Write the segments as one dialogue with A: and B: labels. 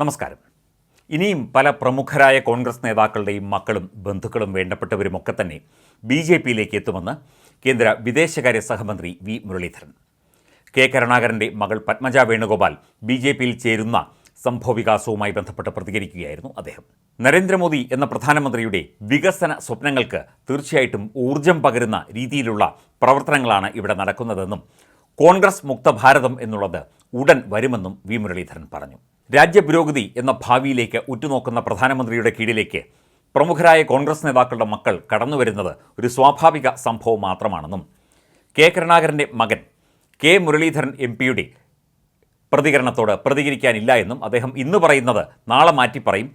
A: നമസ്കാരം. ഇനിയും പല പ്രമുഖരായ കോൺഗ്രസ് നേതാക്കളുടെയും മക്കളും ബന്ധുക്കളും വേണ്ടപ്പെട്ടവരുമൊക്കെ തന്നെ ബി ജെ പിയിലേക്ക് എത്തുമെന്ന് കേന്ദ്ര വിദേശകാര്യ സഹമന്ത്രി വി മുരളീധരൻ. കെ കരുണാകരന്റെ മകൾ പത്മജ വേണുഗോപാൽ ബി ജെ പിയിൽ ചേരുന്ന സംഭവവികാസവുമായി ബന്ധപ്പെട്ട് പ്രതികരിക്കുകയായിരുന്നു അദ്ദേഹം. നരേന്ദ്രമോദി എന്ന പ്രധാനമന്ത്രിയുടെ വികസന സ്വപ്നങ്ങൾക്ക് തീർച്ചയായിട്ടും ഊർജം പകരുന്ന രീതിയിലുള്ള പ്രവർത്തനങ്ങളാണ് ഇവിടെ നടക്കുന്നതെന്നും കോൺഗ്രസ് മുക്ത ഭാരതം എന്നുള്ളത് ഉടൻ വരുമെന്നും വി മുരളീധരൻ പറഞ്ഞു. രാജ്യപുരോഗതി എന്ന ഭാവിയിലേക്ക് ഉറ്റുനോക്കുന്ന പ്രധാനമന്ത്രിയുടെ കീഴിലേക്ക് പ്രമുഖരായ കോൺഗ്രസ് നേതാക്കളുടെ മക്കൾ കടന്നുവരുന്നത് ഒരു സ്വാഭാവിക സംഭവം മാത്രമാണെന്നും കെ കരുണാകരന്റെ മകൻ കെ മുരളീധരൻ എം പിയുടെ പ്രതികരണത്തോട് പ്രതികരിക്കാനില്ല എന്നും അദ്ദേഹം ഇന്ന് പറയുന്നത് നാളെ മാറ്റി പറയും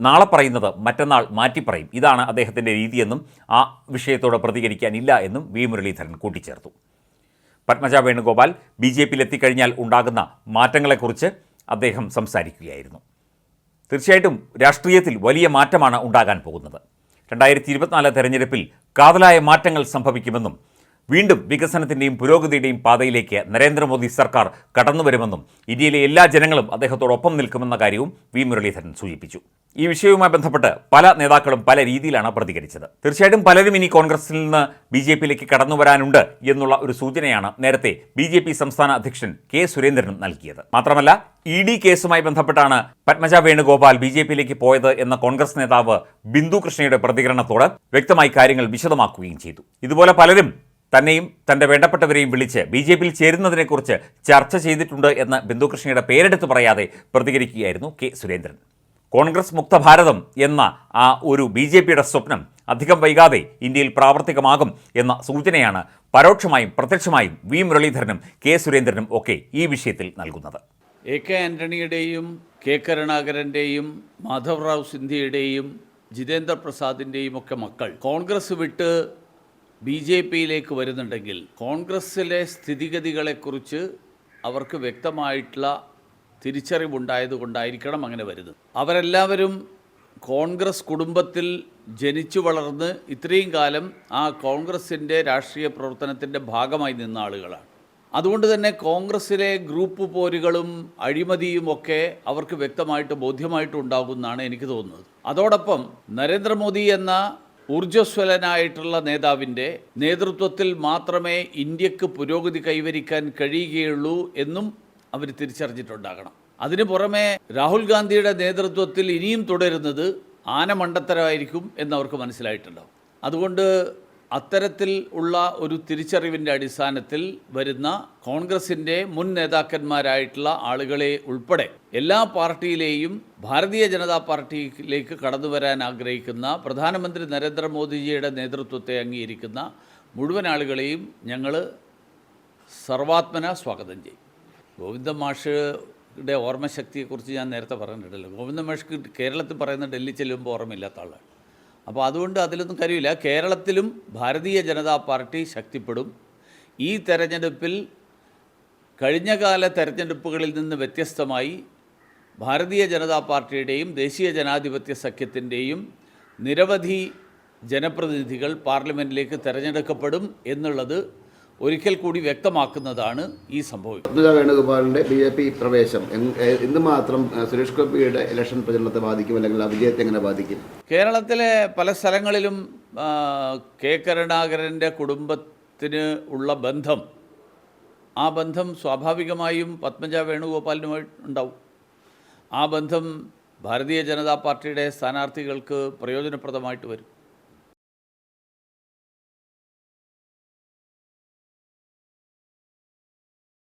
A: നാളെ പറയുന്നത് മറ്റന്നാൾ മാറ്റി പറയും. ഇതാണ് അദ്ദേഹത്തിന്റെ രീതിയെന്നും ആ വിഷയത്തോട് പ്രതികരിക്കാനില്ല എന്നും വി മുരളീധരൻ കൂട്ടിച്ചേർത്തു. പത്മജ വേണുഗോപാൽ ബി ജെ പിയിലെത്തിക്കഴിഞ്ഞാൽ ഉണ്ടാകുന്ന മാറ്റങ്ങളെക്കുറിച്ച് അദ്ദേഹം സംസാരിക്കുകയായിരുന്നു. തീർച്ചയായിട്ടും രാഷ്ട്രീയത്തിൽ വലിയ മാറ്റമാണ് ഉണ്ടാകാൻ പോകുന്നത്. രണ്ടായിരത്തി ഇരുപത്തിനാല് തെരഞ്ഞെടുപ്പിൽ കാതലായ മാറ്റങ്ങൾ സംഭവിക്കുമെന്നും വീണ്ടും വികസനത്തിന്റെയും പുരോഗതിയുടെയും പാതയിലേക്ക് നരേന്ദ്രമോദി സർക്കാർ കടന്നുവരുമെന്നും ഇന്ത്യയിലെ എല്ലാ ജനങ്ങളും അദ്ദേഹത്തോടൊപ്പം നിൽക്കുമെന്ന കാര്യവും വി മുരളീധരൻ സൂചിപ്പിച്ചു. ഈ വിഷയവുമായി ബന്ധപ്പെട്ട് പല നേതാക്കളും പല രീതിയിലാണ് പ്രതികരിച്ചത്. തീർച്ചയായിട്ടും പലരും ഇനി കോൺഗ്രസിൽ നിന്ന് ബി ജെ പിയിലേക്ക് കടന്നു വരാനുണ്ട് എന്നുള്ള ഒരു സൂചനയാണ് നേരത്തെ ബി ജെ പി സംസ്ഥാന അധ്യക്ഷൻ കെ സുരേന്ദ്രനും നൽകിയത്. മാത്രമല്ല ഇ ഡി കേസുമായി ബന്ധപ്പെട്ടാണ് പത്മജ വേണുഗോപാൽ ബി ജെ പിയിലേക്ക് പോയത് എന്ന കോൺഗ്രസ് നേതാവ് ബിന്ദു കൃഷ്ണയുടെ പ്രതികരണത്തോട് വ്യക്തമായി കാര്യങ്ങൾ വിശദമാക്കുകയും ചെയ്തു. ഇതുപോലെ പലരും തന്നെയും തന്റെ വേണ്ടപ്പെട്ടവരെയും വിളിച്ച് ബി ജെ പിയിൽ ചേരുന്നതിനെക്കുറിച്ച് ചർച്ച ചെയ്തിട്ടുണ്ട് എന്ന് ബിന്ദുകൃഷ്ണയുടെ പേരെടുത്ത് പറയാതെ പ്രതികരിക്കുകയായിരുന്നു കെ സുരേന്ദ്രൻ. കോൺഗ്രസ് മുക്ത ഭാരതം എന്ന ആ ഒരു ബി ജെ പിയുടെ സ്വപ്നം അധികം വൈകാതെ ഇന്ത്യയിൽ പ്രാവർത്തികമാകും എന്ന സൂചനയാണ് പരോക്ഷമായും പ്രത്യക്ഷമായും വി മുരളീധരനും കെ സുരേന്ദ്രനും ഒക്കെ ഈ വിഷയത്തിൽ നൽകുന്നത്.
B: എ കെ ആന്റണിയുടെയും കെ കരുണാകരന്റെയും മാധവറാവ് സിന്ധ്യയുടെയും ജിതേന്ദ്ര പ്രസാദിന്റെയും ഒക്കെ മക്കൾ കോൺഗ്രസ് വിട്ട് ബി ജെ പിയിലേക്ക് വരുന്നുണ്ടെങ്കിൽ കോൺഗ്രസ്സിലെ സ്ഥിതിഗതികളെക്കുറിച്ച് അവർക്ക് വ്യക്തമായിട്ടുള്ള തിരിച്ചറിവുണ്ടായതുകൊണ്ടായിരിക്കണം അങ്ങനെ വരുന്നത്. അവരെല്ലാവരും കോൺഗ്രസ് കുടുംബത്തിൽ ജനിച്ചു വളർന്ന് ഇത്രയും കാലം ആ കോൺഗ്രസിന്റെ രാഷ്ട്രീയ പ്രവർത്തനത്തിന്റെ ഭാഗമായി നിന്ന ആളുകളാണ്. അതുകൊണ്ട് തന്നെ കോൺഗ്രസ്സിലെ ഗ്രൂപ്പ് പോരുകളും അഴിമതിയും ഒക്കെ അവർക്ക് വ്യക്തമായിട്ട് ബോധ്യമായിട്ടുണ്ടാകുമെന്നാണ് എനിക്ക് തോന്നുന്നത്. അതോടൊപ്പം നരേന്ദ്രമോദി എന്ന ഊർജസ്വലനായിട്ടുള്ള നേതാവിന്റെ നേതൃത്വത്തിൽ മാത്രമേ ഇന്ത്യയ്ക്ക് പുരോഗതി കൈവരിക്കാൻ കഴിയുകയുള്ളൂ എന്നും അവർ തിരിച്ചറിഞ്ഞിട്ടുണ്ടാകണം. അതിനു പുറമെ രാഹുൽ ഗാന്ധിയുടെ നേതൃത്വത്തിൽ ഇനിയും തുടരുന്നത് ആനമണ്ടത്തരമായിരിക്കും എന്നവർക്ക് മനസ്സിലായിട്ടുണ്ടാവും. അതുകൊണ്ട് അത്തരത്തിൽ ഉള്ള ഒരു തിരിച്ചറിവിന്റെ അടിസ്ഥാനത്തിൽ വരുന്ന കോൺഗ്രസിന്റെ മുൻ നേതാക്കന്മാരായിട്ടുള്ള ആളുകളെ ഉൾപ്പെടെ എല്ലാ പാർട്ടിയിലെയും ഭാരതീയ ജനതാ പാർട്ടിയിലേക്ക് കടന്നു വരാൻ ആഗ്രഹിക്കുന്ന പ്രധാനമന്ത്രി നരേന്ദ്രമോദിജിയുടെ നേതൃത്വത്തെ അംഗീകരിക്കുന്ന മുഴുവൻ ആളുകളെയും ഞങ്ങൾ സർവാത്മന സ്വാഗതം ചെയ്യും. ഗോവിന്ദ മാഷയുടെ ഓർമ്മശക്തിയെക്കുറിച്ച് ഞാൻ നേരത്തെ പറഞ്ഞിട്ടുണ്ടല്ലോ ഗോവിന്ദ മാഷ്ക്ക് കേരളത്തിൽ പറയുന്ന ഡൽഹി ചെല്ലുമ്പോൾ ഓർമ്മയില്ലാത്ത ആളാണ്. അപ്പോൾ അതുകൊണ്ട് അതിലൊന്നും കാര്യമില്ല. കേരളത്തിലും ഭാരതീയ ജനതാ പാർട്ടി ശക്തിപ്പെടും. ഈ തെരഞ്ഞെടുപ്പിൽ കഴിഞ്ഞകാല തെരഞ്ഞെടുപ്പുകളിൽ നിന്ന് വ്യത്യസ്തമായി ഭാരതീയ ജനതാ പാർട്ടിയുടെയും ദേശീയ ജനാധിപത്യ സഖ്യത്തിന്റെയും നിരവധി ജനപ്രതിനിധികൾ പാർലമെന്റിലേക്ക് തിരഞ്ഞെടുക്കപ്പെടും എന്നുള്ളത് ഒരിക്കൽ കൂടി വ്യക്തമാക്കുന്നതാണ് ഈ സംഭവം.
C: അബ്ദുല്ല വേണുഗോപാലിന്റെ ബി ജെ പി പ്രവേശം എന്തുമാത്രം എന്ത് മാത്രം സുരേഷ് ഗോപിയുടെ ഇലക്ഷൻ പ്രചരണത്തെ ബാധിക്കും അല്ലെങ്കിൽ ആ വിജയത്തെ എങ്ങനെ ബാധിക്കും?
B: കേരളത്തിലെ പല സ്ഥലങ്ങളിലും കെ കരുണാകരന്റെ കുടുംബത്തിന് ഉള്ള ബന്ധം ആ ബന്ധം സ്വാഭാവികമായും പത്മജ വേണുഗോപാലിനുമായി ഉണ്ടാവും. ആ ബന്ധം ഭാരതീയ ജനതാ പാർട്ടിയുടെ സ്ഥാനാർത്ഥികൾക്ക് പ്രയോജനപ്രദമായിട്ട് വരും.